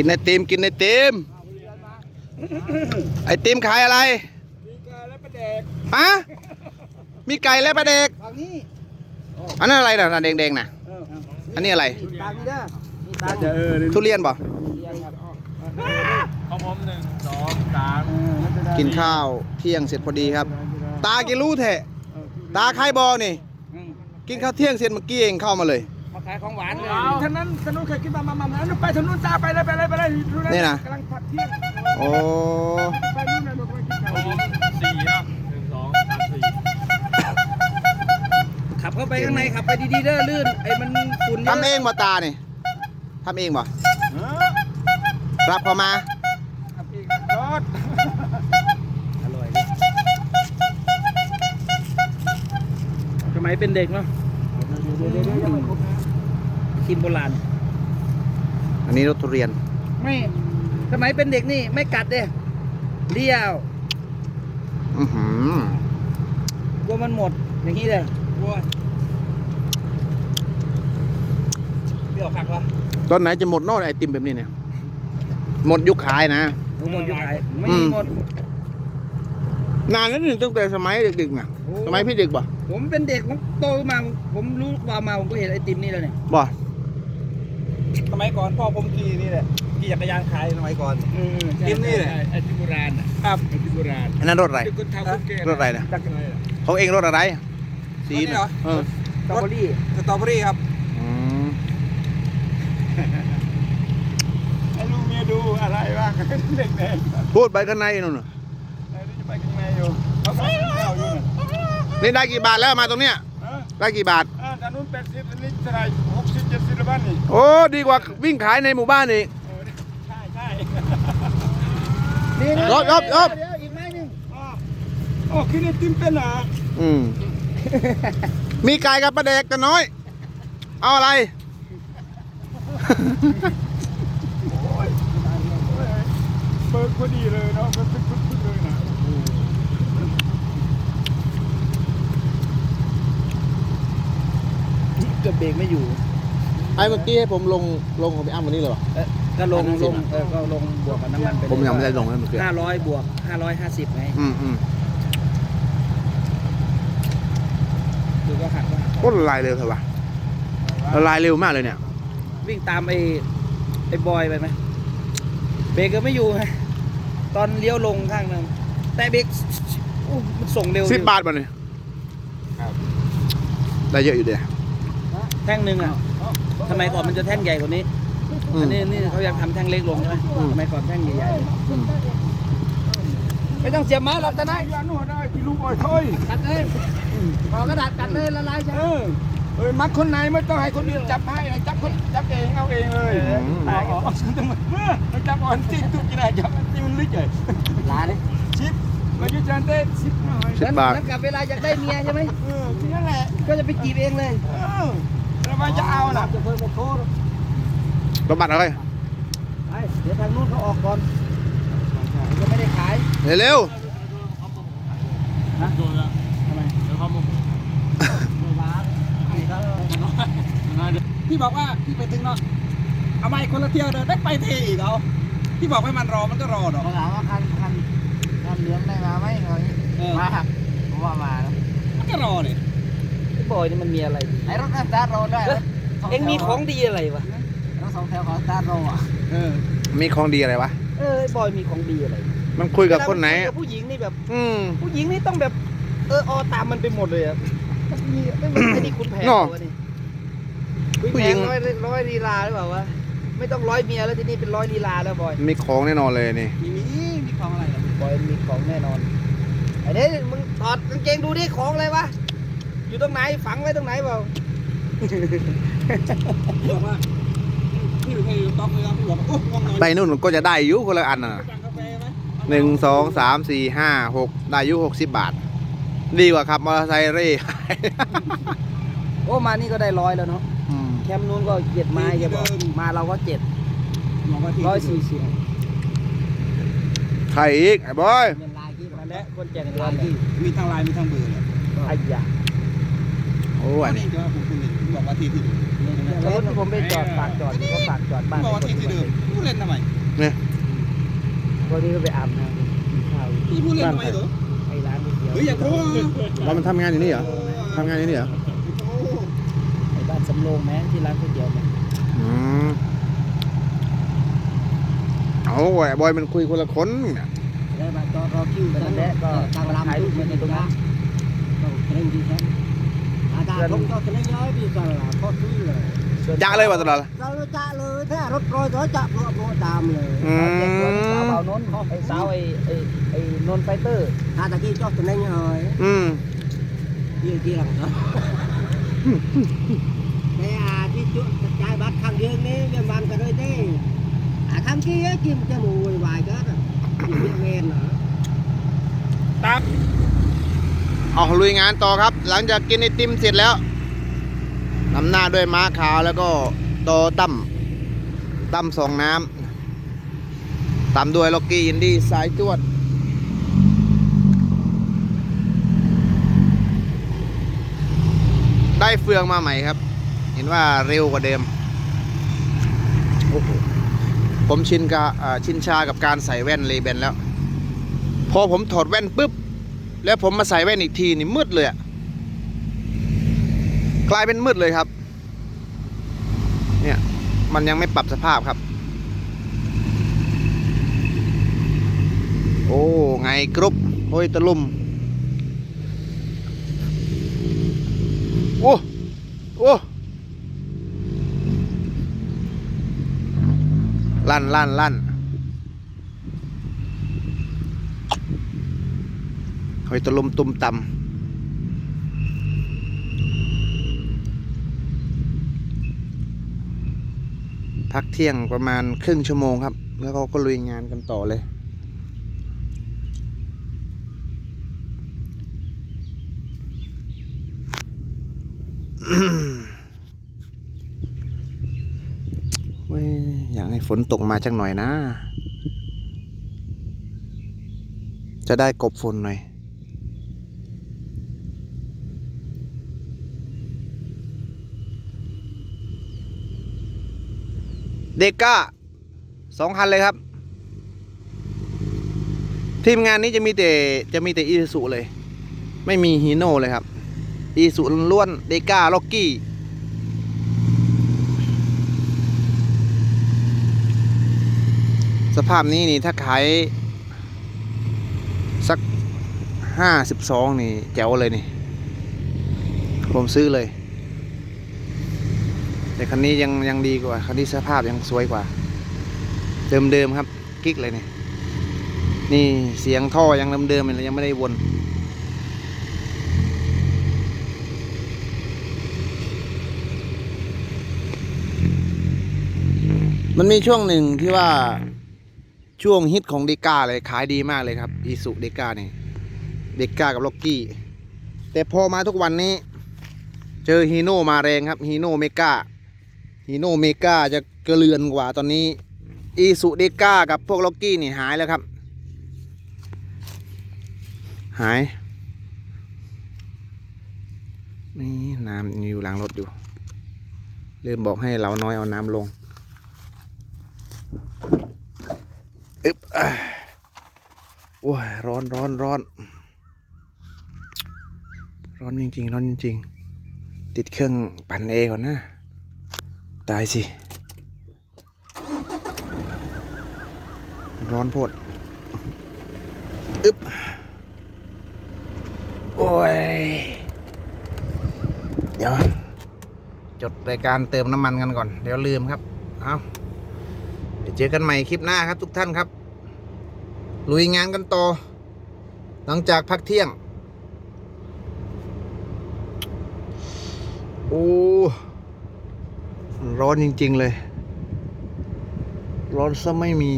กินไอติมกินไอติมไอติมขายอะไรมีกาและประแดกฮะมีไก่และปลาเด็กฝั่งนี้อันนั้นอะไรน่ะน่ะแดงๆน่ะเอออันนี้อะไรตามนี้เด้อนี่ตามจะเออทุเรียนบ่ของผมหนึ่งสองสามกินข้าวเที่ยงเสร็จพอดีครับ ตากินรู้แท้ตาใครบอนี่ กินข้าวเที่ยงเสร็จเมื่อกี้เองเข้ามาเลยมา ขายของหวานเลยท่านนั้นท่านนู้นเคยกินมามามามาไปท่านนู้นจ้าไปเลยไปเลยไปเลยนี่นะ กำลังผัดเที่ยงโอ้ ไปนู่นเลยบอกว่ากินของผมสี่เนาะหนึ่งสองสามสี่ขับเข้าไปข้างในขับไปดีๆเด้อลื่นไอ้มันฝุ่นเยอะทำเองบ่ตานี่ทำเองบ่รับเข้ามา ขับเองรถอร่อยเลยสมัยเป็นเด็กเนาะ กินโบราณ อันนี้รถทุเรียน ไม่สมัยเป็นเด็กนี่ไม่กัดเด้เลี้ยวอือหือกลัวมันหมดอย่างนี้เลยกลัวเปรี้ยวคักวะตอนไหนจะหมดเนอกไอติมแบบนี้เนี่ย หมดยุคขายนะ หมดอยู่ไหนไม่อืมีมหมด นานแล้วนี่ตั้งแต่สมัยเด็กๆน่ะโอ้สมัยพี่เด็กบ่ผมเป็นเด็กผมโตมาผมรู้ความมาผมก็เห็นไอติมนี่แล้วเนี่ยบ่ส มัยก่อนพ่อผมขี่นี่แหละขี่จักรยานขายสมัยก่อนอืมกินนี่แหละไอติมโบราณอะครับไอติมโบราณอันนั้นรถอะไร ที่คนทำคนแก่รถอะไรนะ จักรยานของเองรถอะไร สีรถนี่เหรอ เออสตรอเบอรี่สตรอเบอรี่ครับอืมให้ลูกเมียดูอะไรบ้างเด็กแดงพูดไปข้างในนู่นน่ะจะไปข้างในอยู่เขาใส่ข้าวอยู่น่ะนี่ได้กี่บาทแล้วมาตรงเนี้ยเออได้กี่บาทเออแต่นู้นแปดสิบอันนี้เท่าไหร่หกสิ บเจ็ดสิบแล้วบ้านนี่โอ้ดีกว่าวิ่งขายในหมู่บ้านอีกเออใช่ใช่นี่นะรอบรอบรอบเดี๋ยวอีกไม้หนึ่งอ๋อโอ้คิดไอติมเป็นเหรออืมมีไก่กับปลาเด็กกันน้อย เอาอะไรเปิดพอดีเลยเนาะมันพึ่งๆๆเลยนะเกือบเบรกไม่อยู่ ไอ้เมื่อกี้ให้ผมลงลงของพี่อ้ำวันนี้เลยเหรอ เออก็ลงลงเออก็ลงบวกกับน้ำมันไปผมยังไม่ได้ลงเลยเมื่อกี้ห้าร้อยบวกห้าร้อยห้าสิบไงอืมอืมคือก็หักก็หักโคตรละลายเร็วเถอะวะละลายเร็วมากเลยเนี่ย วิ่งตามไอ้ไอ้บอยไปไหมเบรกก็ไม่อยู่ไงตอนเลี้ยวลงข้างหนึงแต่เบรกอู้มันส่งเร็วสิบบาทมาเลยได้เยอะอยู่เดียแท่งหนึ่งอะ ทำไมก่อนมันจะแท่งใหญ่กว่านี้อืมอันนี้นี่เขายังทำแท่งเล็กลงใช่ไหมอืมทำไมก่อนแท่งใหญ่อืมๆไม่ต้องเสียบไม้หรอกแต่นายยาหนวดได้ที่ลูกอ่อยถ้อยกัดเลยพอกระดาษกัดเลยละลายใช่ไหมเออเออมัดคนไหนไม่ต้องให้คนอื่นจับให้นะจับคนจับเองเอาเองเลยอ๋ออ๋อจังหวะเมื่อเราจับอ่อนจริงทุกกี่นายจับที่มันลึกเลยลาเลยชิปมาอยู่จานเต้ชิปหน่อยสิบบาทแล้วกับเวลาอยากได้เมียใช่ไหมเออที่นั่นแหละก็จะไปจีบเองเลยเออแล้ วมันจะเอาล่ะจะเพิ่มโมโครถบัตรอะไรไปเดี๋ยวทางนู้นเขาออกก่อนยังไม่ได้ขายเร็วฮะทำไมพี่บอกว่าพี่ไปถึงเนาะเอาไม่คนละเที่ยวเดินได้ไปเทอีกเอาพี่บอกให้มันรอมันก็รอดอกเขาถามว่าคันคันคันเหลืองได้มาไหมเขาอย่างนี้เออมาผมว่ามาแล้วมันก็รอเนี่ยไอ้ บอยนี่มันมีอะไรไอ้รถคันสตาร์ทโรดได้เอ้ยเอ็งมีของดีอะไรวะรถสองแถวของสตาร์ทโรอะเออๆมีของดีอะไรวะเออไอ้บอยมีของดีอะไรมันคุยกับคนไหนเวลามัคุยกับผู้หญิงนี่แบบ อืม ผู้หญิงนี่ต้องแบบ เออออตามมันไปหมดเลยอะมีไม่เหมือนไอ้นี่คุณแผนเนาะวะนี่ผู้หญิงร้อยร้อยลีลาหรือเปล่าวะไม่ต้องร้อยเมียแล้วทีนี้เป็นร้อยลีลาแล้วบอยมีของแน่นอนเลยนี่มีมีมีของอะไรล่ะบอยมีของแน่นอนไอ้เนี้ยมึงถอดกางเกงดูดิของอะไรวะ อยู่ตรงไหนฝังไว้ตรงไหนเปล่าบอกว่าพี่อยู่ใครอยู่ต๊อกเลยครับพี่บอกว่าโอ้ง่วงนอนไปนู่นก็จะได้อยุคนละอันน่ะสั่งกาแฟไหมหนึ่งสองสามสี่ห้าหกได้อยุหกสิบบาท ดีกว่าขับมอเตอร์ไซค์เร่โอ้มานี่ก็ได้ร้อยแล้วเนาะอืมแคมป์นู้นก็เจ็ดไม้จะบอกมาเราก็เจ็ดร้อยสี่สิบใครอีกไอ้บอยเงินลายกี่นั่นแหละคนแจกเงินลายกี่มีทางไลน์มีทางเบอร์เลย ไอ้ยา โอ้อันนี้ก็ผมคุณบอกว่าที่ที่นี่รถที่ผมไปจอดฝากจอดก็ฝากจอดบ้านบอกว่าที่เดิมผู้เล่นทำไมเนี่ยวันนี้ก็ไปอาบน้ำกินข้าวพี่ผู้เล่นทำไมเหรอไอ้ร้านก๋วยเตี๋ยวเฮ้ยอย่าโทรเรามันทำงานอยู่นี่เหรอทำงานอยู่นี่เหรอไอ้บ้านสำโรงแม้ที่ร้านก๋วยเตี๋ยวแม่อืมเอาไอ้บอยมันคุยคนละคนเนี่ยได้มาจอดรอคิวนั่นแหละก็ตั้งลำตู้มันตรงนั้นก็เกรงดีแท้อาจารย์ผมก็จะได้ย้อยพี่ก็ละพอซื้อเลยจะเลยว่าตลอดเราจะเลยถ้ารถโรยก็จะเพราะเพราะตามเลยอืเด็กคนสาวมเบานนท์ไอ้สาวไอ้ไอ้ไอ้นนท์ไฟเตอร์ถ้าตะกี้จอดตัวนี้เลยอืมที่ที่หลังเนาะแต่อาที่จุดจ่ายบัตรครั้งเดียวนี้ยังมันกันเล เออกเอาลุยงานต่อครับ หลังจากกินไอติมเสร็จแล้วนำหน้าด้วยม้าขาวแล้วก็โตตั้มตั้มสองน้ำตามด้วยล็อกกี้อินดี้สายจวด ได้เฟืองมาใหม่ครับ เห็นว่าเร็วกว่าเดิม โอ้โห ผมชินกับชินชากับการใส่แว่นเลเบนแล้ว พอผมถอดแว่นปุ๊บ แล้วผมมาใส่แว่นอีกทีนี่มืดเลยอะกลายเป็นมืดเลยครับ เนี่ยมันยังไม่ปรับสภาพครับ โอ้ไงกรุ๊ปโอ้ยตะลุมโอ้โอ้ลั่นลั่นลั่น หอยตะลุมตุ่มตำพักเที่ยงประมาณครึ่งชั่วโมงครับ แล้วเขาก็ลุยงานกันต่อเลยว้ยอยากให้ฝนตกมาจักหน่อยนะ จะได้กบฝนหน่อย เด็กก้าสองคันเลยครับ ทีมงานนี้จะมีแต่จะมีแต่อีสุเลย ไม่มีฮีโน่เลยครับ อีสุล้วนเดก้าล็อกกี้สภาพนี้นี่ถ้าขายสักห้าสิบสองนี่แจ๋วเลยนี่ ผมซื้อเลย แต่คันนี้ยังยังดีกว่า คันนี้สภาพยังสวยกว่า เดิมๆครับ กิ๊กเลยนี่นี่เสียงท่อยังเดิมๆเลยยังไม่ได้วนมันมีช่วงหนึ่งที่ว่าช่วงฮิตของเดก้าเลยขายดีมากเลยครับอีสุเดก้านี่เดก้ากับล็อกกี้ แต่พอมาทุกวันนี้ เจอฮีโน่มาแรงครับฮีโน่เมกา ฮีโน่เมกาจะกระเลือนกว่าตอนนี้อีสุเดก้ากับพวกล็อกกี้นี่หายแล้วครับ หายนี่น้ำอยู่หลังรถอยู่ลืมบอกให้เราน้อยเอาน้ำลงอึ๊บโอ้ยร้อนร้อนร้อนร้อนจริงๆร้อนจริงๆ ติดเครื่องปั่นเอก่อนนะ ตายสิ ร้อนโพดอึ๊บโอ้ย เดี๋ยว จดรายการเติมน้ำมันกันก่อน เดี๋ยวลืมครับ เอาเดี๋ยวเจอกันใหม่คลิปหน้าครับทุกท่านครับ ลุยงานกันต่อ หลังจากพักเที่ยง โอ้ ร้อนจริง ๆ เลย ร้อนซะไม่มี